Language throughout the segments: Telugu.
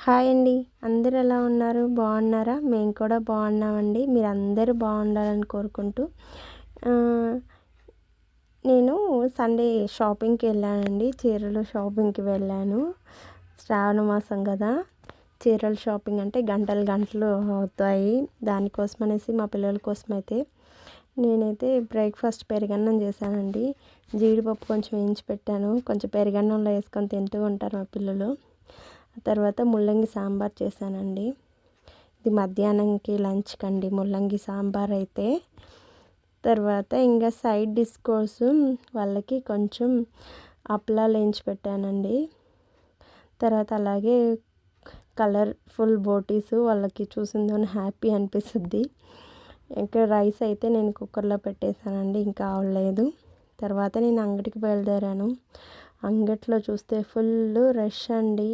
హాయ్ అండి. అందరు ఎలా ఉన్నారు? బాగున్నారా? మేము కూడా బాగున్నామండి. మీరు అందరూ బాగుండాలని కోరుకుంటూ నేను సండే షాపింగ్కి వెళ్ళానండి. చీరలు షాపింగ్కి వెళ్ళాను. శ్రావణ మాసం కదా. చీరల షాపింగ్ అంటే గంటలు గంటలు అవుతాయి. దానికోసం అనేసి మా పిల్లల కోసం అయితే నేనైతే బ్రేక్ఫాస్ట్ పెరుగన్నం చేశానండి. జీడిపప్పు కొంచెం వేయించి పెట్టాను. కొంచెం పెరుగన్నంలో వేసుకొని తింటూ ఉంటారు మా పిల్లలు. తర్వాత ముల్లంగి సాంబార్ చేశానండి. ఇది మధ్యాహ్నంకి లంచ్కి అండి ముల్లంగి సాంబార్ అయితే. తర్వాత ఇంకా సైడ్ డిష్ కోసం వాళ్ళకి కొంచెం అప్పలాలు వేయించి పెట్టానండి. తర్వాత అలాగే కలర్ఫుల్ బోటీస్ వాళ్ళకి చూసిందని హ్యాపీ అనిపిస్తుంది. ఇంకా రైస్ అయితే నేను కుక్కర్లో పెట్టేశానండి ఇంకా అవ్వలేదు తర్వాత నేను అంగడికి బయలుదేరాను. అంగట్లో చూస్తే ఫుల్ రష్ అండి.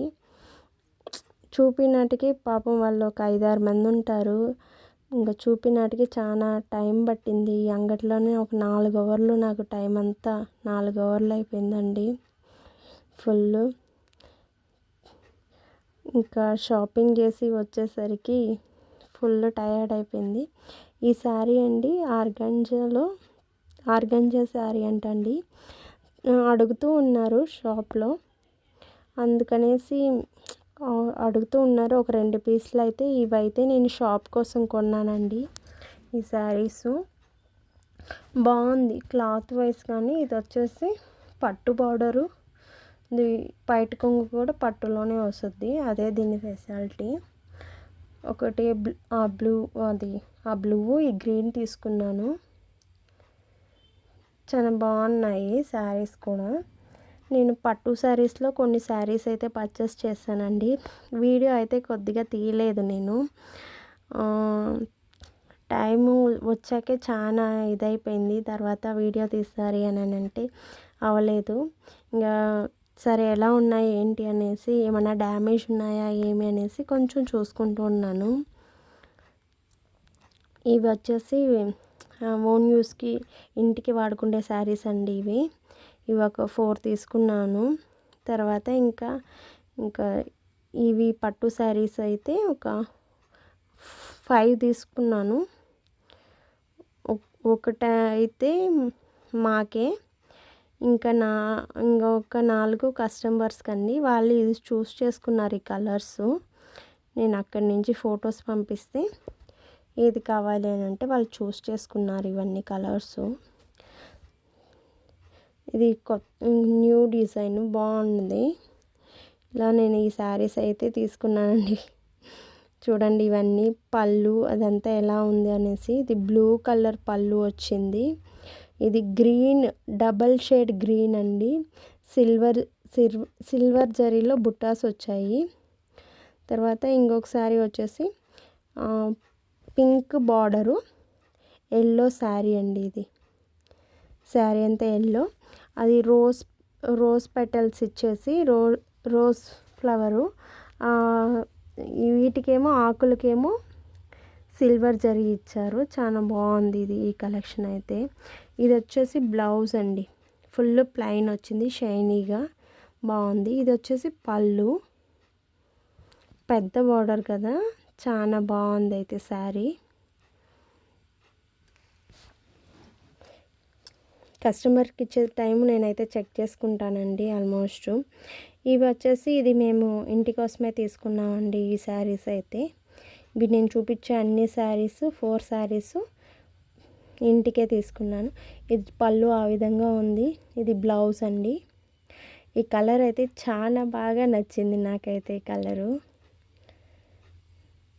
చూపినాటికి పాపం వాళ్ళు ఒక ఐదారు మంది ఉంటారు. ఇంకా చూపినాటికి చాలా టైం పట్టింది. ఈ అంగట్లోనే ఒక నాలుగు అవర్లు నాకు టైం అంతా నాలుగు అవర్లు అయిపోయిందండి. ఫుల్ ఇంకా షాపింగ్ చేసి వచ్చేసరికి ఫుల్ టయర్డ్ అయిపోయింది. ఈ శారీ అండి ఆర్గంజాలో ఆర్గంజా శారీ అంటండి. అడుగుతూ ఉన్నారు షాప్లో. అందుకనేసి అడుగుతూ ఉన్నారు. ఒక రెండు పీసులు అయితే ఇవైతే నేను షాప్ కోసం కొన్నానండి. ఈ శారీస్. బాగుంది. క్లాత్ వైస్ కానీ ఇది వచ్చేసి పట్టు బార్డరు. ఇది పైట కొంగు కూడా పట్టులోనే వస్తుంది. అదే దీని ఫెసిలిటీ ఒకటి ఆ బ్లూ అది ఆ బ్లూ ఈ గ్రీన్ తీసుకున్నాను. చాలా బాగున్నాయి శారీస్ కూడా. నేను పట్టు శారీస్లో కొన్ని శారీస్ అయితే పర్చేస్ చేశానండి. వీడియో అయితే కొద్దిగా తీయలేదు నేను. టైము వచ్చాకే చాలా ఇదైపోయింది. తర్వాత వీడియో తీస్తారు అని అంటే అవ్వలేదు. ఇంకా సరే ఎలా ఉన్నాయి ఏంటి అనేసి ఏమైనా డ్యామేజ్ ఉన్నాయా ఏమి అనేసి కొంచెం చూసుకుంటూ ఉన్నాను. ఇవి వచ్చేసి ఓన్ యూస్కి ఇంటికి వాడుకునే శారీస్ అండి ఇవి. ఇవి ఒక ఫోర్ తీసుకున్నాను. తర్వాత ఇంకా ఇంకా ఇవి పట్టు శారీస్ అయితే ఒక ఫైవ్ తీసుకున్నాను. ఒకటి అయితే మాకే. ఇంకా నా ఇంకొక నాలుగు కస్టమర్స్కి అండి వాళ్ళు ఇది చూస్ చేసుకున్నారు ఈ కలర్స్ నేను అక్కడి నుంచి ఫొటోస్ పంపిస్తే ఏది కావాలి అని అంటే వాళ్ళు చూస్ చేసుకున్నారు ఇవన్నీ కలర్స్ ఇది కొత్త న్యూ డిజైన్ బాగుంది. ఇలా నేను ఈ శారీస్ అయితే తీసుకున్నానండి. చూడండి ఇవన్నీ పళ్ళు అదంతా ఎలా ఉంది అనేసి. ఇది బ్లూ కలర్ పళ్ళు వచ్చింది. ఇది గ్రీన్ డబల్ షేడ్ గ్రీన్ అండి. సిల్వర్ సిల్వర్ జరీలో బుట్టాస్ వచ్చాయి. తర్వాత ఇంకొక శారీ వచ్చేసి పింక్ బార్డరు ఎల్లో శారీ అండి ఇది. శారీ అంతా ఎల్లో అది రోజ్ రోజ్ పెటల్స్ ఇచ్చేసి రో రోజ్ ఫ్లవరు. వీటికేమో ఆకులకేమో సిల్వర్ జరిగి ఇచ్చారు. చాలా బాగుంది ఇది ఈ కలెక్షన్ అయితే. ఇది వచ్చేసి బ్లౌజ్ అండి. ఫుల్ ప్లైన్ వచ్చింది షైనీగా బాగుంది. ఇది వచ్చేసి పళ్ళు. పెద్ద బార్డర్ కదా. చాలా బాగుంది అయితే శారీ. కస్టమర్కి ఇచ్చే టైం నేనైతే చెక్ చేసుకుంటానండి ఆల్మోస్ట్. ఇవి వచ్చేసి ఇది మేము ఇంటి కోసమే తీసుకున్నామండి ఈ శారీస్ అయితే. ఇవి నేను చూపించే అన్ని శారీస్ ఫోర్ శారీస్ ఇంటికే తీసుకున్నాను. ఇది పళ్ళు ఆ విధంగా ఉంది. ఇది బ్లౌజ్ అండి. ఈ కలర్ అయితే చాలా బాగా నచ్చింది నాకైతే ఈ కలరు.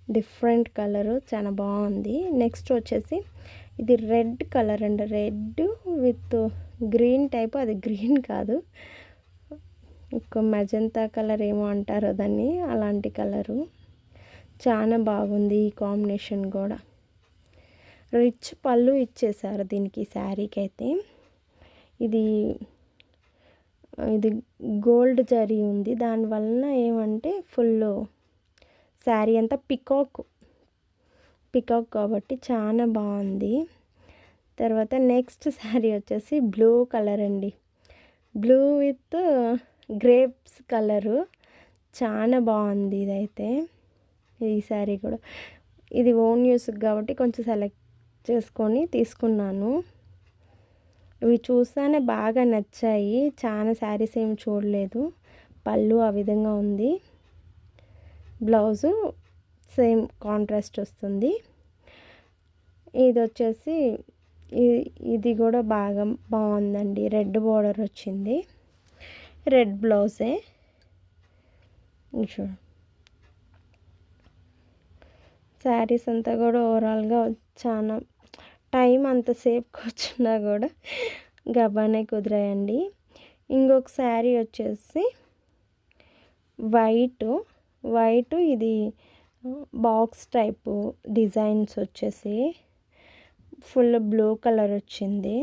డిఫరెంట్ కలరు చాలా బాగుంది. నెక్స్ట్ వచ్చేసి ఇది రెడ్ కలర్ అండి. రెడ్ విత్ గ్రీన్ టైప్ అది గ్రీన్ కాదు. ఒక మెజంతా కలర్ ఏమో అంటారో దాన్ని అలాంటి కలరు. చాలా బాగుంది ఈ కాంబినేషన్ కూడా. రిచ్ పళ్ళు ఇచ్చేసారు దీనికి శారీకి అయితే ఇది ఇది గోల్డ్ జరీ ఉంది. దానివలన ఏమంటే ఫుల్ శారీ అంతా పికాక్ పికాక్ కాబట్టి చాలా బాగుంది. తర్వాత నెక్స్ట్ శారీ వచ్చేసి బ్లూ కలర్ అండి. Blue with grapes colour. చాలా బాగుంది ఇదైతే. ఈ శారీ కూడా. ఇది ఓన్ యూస్ కాబట్టి కొంచెం సెలెక్ట్ చేసుకొని తీసుకున్నాను. ఇవి చూస్తానే బాగా నచ్చాయి. చాలా శారీస్ ఏమి చూడలేదు. పళ్ళు ఆ విధంగా ఉంది. బ్లౌజు సేమ్ కాంట్రాస్ట్ వస్తుంది. ఇది వచ్చేసి ఇది కూడా బాగా బాగుందండి. రెడ్ బార్డర్ వచ్చింది. రెడ్ బ్లౌజే చూడు. శారీస్ అంతా కూడా ఓవరాల్గా చాలా టైం అంతసేపు వచ్చినా కూడా గబానే కుదిరాయండి. ఇంకొక శారీ వచ్చేసి వైట్ వైట్ ఇది బాక్స్ టైపు డిజైన్స్ వచ్చేసి ఫుల్ బ్లూ కలర్ వచ్చింది.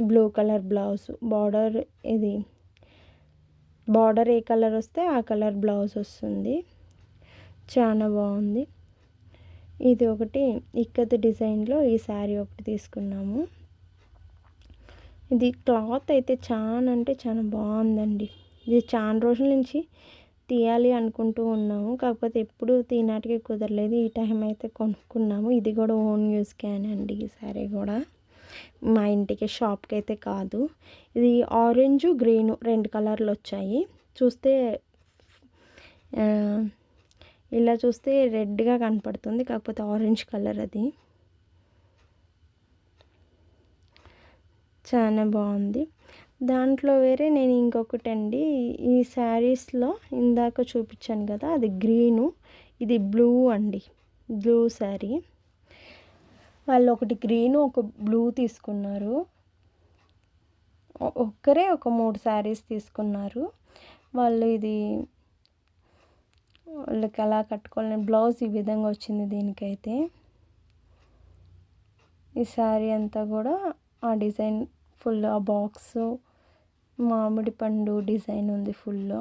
Blue colour blouse. బార్డర్ ఇది. బార్డర్ ఏ కలర్ వస్తే ఆ కలర్ బ్లౌజ్ వస్తుంది. చాలా బాగుంది. ఇది ఒకటి. ఇక్కత్ డిజైన్లో ఈ శారీ ఒకటి తీసుకున్నాము. ఇది క్లాత్ అయితే చాలా అంటే చాలా బాగుందండి. ఇది చాలా రోజుల నుంచి తీయాలి అనుకుంటూ ఉన్నాము. కాకపోతే ఎప్పుడు తీనాటికి కుదరలేదు. ఈ టైం అయితే కొనుక్కున్నాము. ఇది కూడా ఓన్ యూస్కే అండి ఈ సారీ కూడా. మా ఇంటికి షాప్కి అయితే కాదు. ఇది ఆరెంజ్ గ్రీన్ రెండు కలర్లు వచ్చాయి. చూస్తే ఇలా చూస్తే రెడ్గా కనపడుతుంది. కాకపోతే ఆరెంజ్ కలర్ అది. చాలా బాగుంది. దాంట్లో వేరే నేను ఇంకొకటి అండి ఈ శారీస్లో ఇందాక చూపించాను కదా అది గ్రీను ఇది బ్లూ అండి. బ్లూ శారీ. వాళ్ళు ఒకటి గ్రీను ఒక బ్లూ తీసుకున్నారు. ఒక్కరే ఒక మూడు శారీస్ తీసుకున్నారు. వాళ్ళు ఇది వాళ్ళకి అలా కట్టుకోవాలని బ్లౌజ్ ఈ విధంగా వచ్చింది దీనికైతే. ఈ శారీ అంతా కూడా ఆ డిజైన్ ఫుల్ ఆ బాక్స్ మామిడి పండు డిజైన్ ఉంది ఫుల్లో.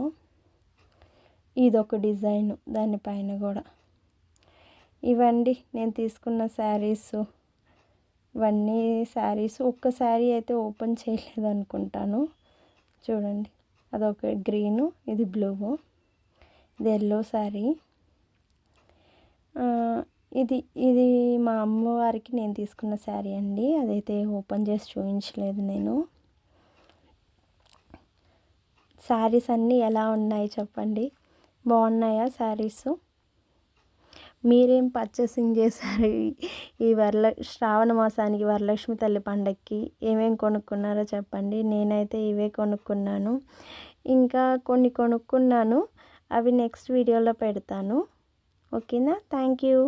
ఇదొక డిజైన్ దానిపైన కూడా ఇవండి నేను తీసుకున్న శారీస్. ఇవన్నీ శారీస్. ఒక్క శారీ అయితే ఓపెన్ చేయలేదు అనుకుంటాను. చూడండి అదొక గ్రీను ఇది బ్లూ ఇది ఎల్లో శారీ. ఇది ఇది మా అమ్మవారికి నేను తీసుకున్న శారీ అండి. అదైతే ఓపెన్ చేసి చూపించలేదు నేను. శారీస్ అన్నీ ఎలా ఉన్నాయి చెప్పండి? బాగున్నాయా శారీస్ మీరేం పర్చేసింగ్ చేశారు ఈ వరల శ్రావణ మాసానికి వరలక్ష్మి తల్లి పండగకి ఏమేమి కొనుక్కున్నారో చెప్పండి. నేనైతే ఇవే కొనుక్కున్నాను. ఇంకా కొన్ని కొనుక్కున్నాను. అవి నెక్స్ట్ వీడియోలో పెడతాను. ఓకేనా? Thank you